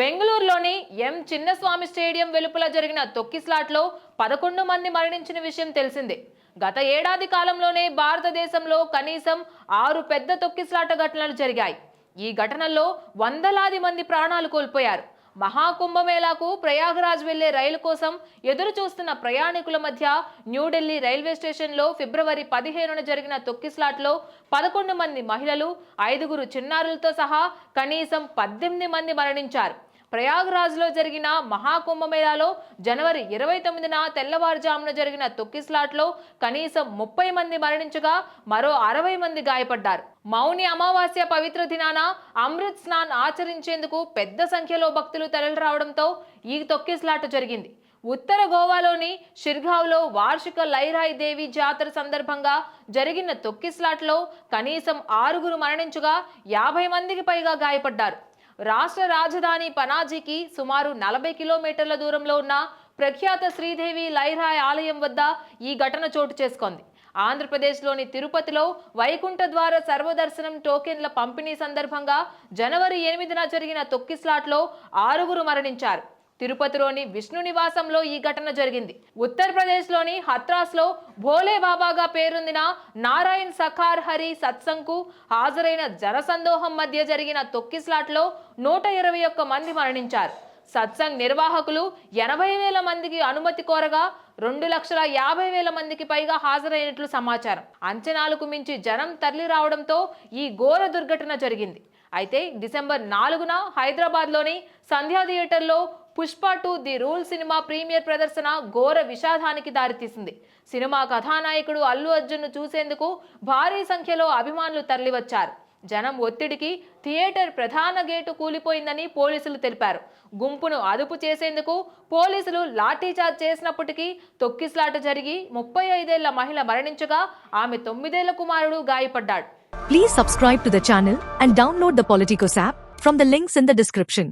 బెంగళూరులోని ఎం చిన్నస్వామి స్టేడియం వెలుపల జరిగిన తొక్కిస్లాట్లో పదకొండు మంది మరణించిన విషయం తెలిసిందే. గత ఏడాది కాలంలోనే భారతదేశంలో కనీసం ఆరు పెద్ద తొక్కిస్లాట ఘటనలు జరిగాయి. ఈ ఘటనల్లో వందలాది మంది ప్రాణాలు కోల్పోయారు. మహాకుంభమేళాకు ప్రయాగరాజ్ వెళ్ళే రైలు కోసం ఎదురు చూస్తున్న ప్రయాణికుల మధ్య న్యూఢిల్లీ రైల్వే స్టేషన్లో ఫిబ్రవరి పదిహేనున జరిగిన తొక్కిస్లాట్లో పదకొండు మంది మహిళలు ఐదుగురు చిన్నారులతో సహా కనీసం పద్దెనిమిది మంది మరణించారు. ప్రయాగ్రాజ్లో జరిగిన మహాకుంభమేళాలో జనవరి ఇరవై తొమ్మిదిన తెల్లవారుజామున జరిగిన తొక్కిస్లాట్లో కనీసం ముప్పై మంది మరణించగా మరో అరవై మంది గాయపడ్డారు. మౌని అమావాస్య పవిత్ర దినాన అమృత్ స్నాన్ ఆచరించేందుకు పెద్ద సంఖ్యలో భక్తులు తరలిరావడంతో ఈ తొక్కిస్లాట జరిగింది. ఉత్తర గోవాలోని షిర్గావ్లో వార్షిక లైరాయ్ దేవి జాతర సందర్భంగా జరిగిన తొక్కిస్లాట్లో కనీసం ఆరుగురు మరణించగా యాభై మందికి పైగా గాయపడ్డారు. రాష్ట్ర రాజధాని పనాజీకి సుమారు నలభై కిలోమీటర్ల దూరంలో ఉన్న ప్రఖ్యాత శ్రీదేవి లైరాయ్ ఆలయం వద్ద ఈ ఘటన చోటు చేసుకుంది. ఆంధ్రప్రదేశ్లోని తిరుపతిలో వైకుంఠ ద్వార సర్వదర్శనం టోకెన్ల పంపిణీ సందర్భంగా జనవరి ఎనిమిదిన జరిగిన తొక్కిస్లాట్లో ఆరుగురు మరణించారు. తిరుపతిలోని విష్ణు నివాసంలో ఈ ఘటన జరిగింది. ఉత్తరప్రదేశ్లోని హత్రాస్లో భోలే బాబాగా పేరొందిన నారాయణ్ సఖార్ హరి సత్సంగ్కు హాజరైన జనసందోహం మధ్య జరిగిన తొక్కిస్లాట్లో నూట ఇరవై ఒక్క మంది మరణించారు. సత్సంగ్ నిర్వాహకులు ఎనభై వేల మందికి అనుమతి కోరగా రెండు లక్షల యాభై వేల మందికి పైగా హాజరైనట్లు సమాచారం. అంచనాలకు మించి జనం తరలి రావడంతో ఈ ఘోర దుర్ఘటన జరిగింది. అయితే డిసెంబర్ నాలుగున హైదరాబాద్లోని సంధ్యా థియేటర్లో Pushpa two the rule cinema premiere ప్రదర్శన ఘోర విషాదానికి దారితీసింది. సినిమా కథానాయకుడు అల్లు అర్జున్ను చూసేందుకు భారీ సంఖ్యలో అభిమానులు తరలివచ్చారు. జనం ఒత్తిడికి థియేటర్ ప్రధాన గేటు కూలిపోయిందని పోలీసులు తెలిపారు. గుంపును అదుపు చేసేందుకు పోలీసులు లాఠీచార్జ్ చేసినప్పటికీ తొక్కిస్లాట జరిగి ముప్పై ఐదేళ్ళ మహిళ మరణించగా ఆమె తొమ్మిదేళ్ళ కుమారుడు గాయపడ్డాడు. Please subscribe to the channel and download the Politicos app from the links in the description